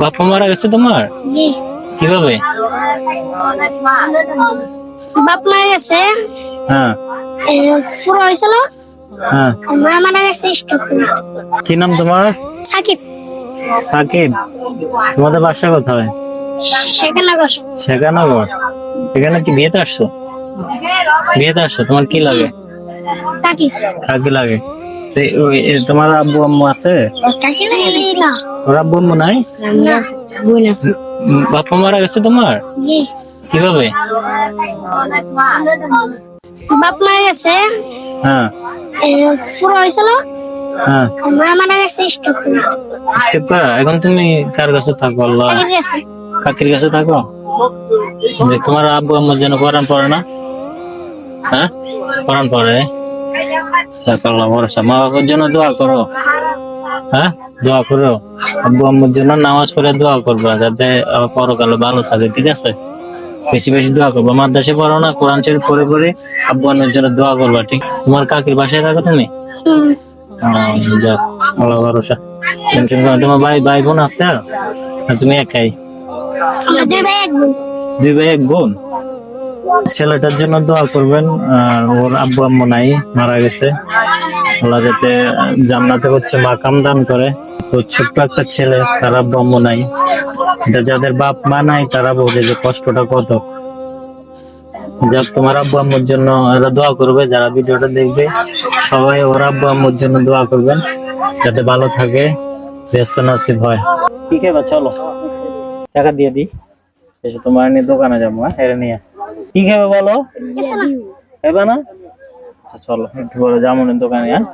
বাবা মারা গেছে তোমার? কীভাবে? বাপ মারা গেছে। হ্যাঁ। পুরো হয়েছিল? হ্যাঁ। মা মারা গেছে কি নাম তোমার? সাকিব। সাকিব। তোমাদের বাসা কোথায়? সেখানে শেখানগর। এখানে কি বিয়েতে আসছো? বিয়েতে আসছো? তোমার কি লাগে? কাকি। কাকি লাগে। তোমার আব্বু আম্মু আছে? কাকি না। ওর নাই বোন উম, বাবা মারা গেছে তোমার? কীভাবে? বাপ মারা গেছে। হ্যাঁ। পুরো হয়েছিল? হ্যাঁ। মা মারা গেছে স্টক স্টেপ করা? এখন তুমি কার কাছে থাকো আল্লাহ? কাকির কাছে। থাকো? যে তোমার আব্বু আম্মুর জন্য কোরআন পড়ে না? হ্যাঁ? কোরআন পড়ে। আল্লাহ ভরসা। মা বাবার জন্য দোয়া করো। হ্যাঁ? দোয়া করো। আব্বু আম্মুর জন্য নামাজ পড়ে দোয়া করবা যাতে পরকালে ভালো থাকে ঠিক আছে? বেশি বেশি দোয়া করব। মাদ্রাসে পড়ো না কোরআন শরীফ পড়ে পড়ে আব্বু আম্মুর জন্য দোয়া করবা ঠিক? তোমার কাকির বাসায় থাকো তুমি? যাক আল্লাহ ভরসা। টেনশন করো তোমার ভাই ভাই বোন আছে আর? তুমি একাই? দুই ভাই এক বোন? ছেলেটার জন্য দোয়া করবেন আর ওর আব্বু আম্মু নাই মারা গেছে। আল্লাহ যাতে জান্নাতে হচ্ছে মাকাম দান করে তো ছোট্ট একটা ছেলে তার আম্মু নাই। যাদের বাপ মা নাই তারা বোঝে যে কষ্টটা কত। যাক তোমার আব্বু আম্মুর জন্য এরা দোয়া করবে যারা ভিডিওটা দেখবে সবাই ওর আব্বু আম্মুর জন্য দোয়া করবেন যাতে ভালো থাকে ব্যস্ত নসিব হয়। চলো টাকা দিয়ে দিই। এসে তোমার নিয়ে দোকানে যাব হ্যাঁ? হেরে নিয়ে কি খাবে বলো? না? আচ্ছা চলো একটু পরে যাব দোকানে হ্যাঁ?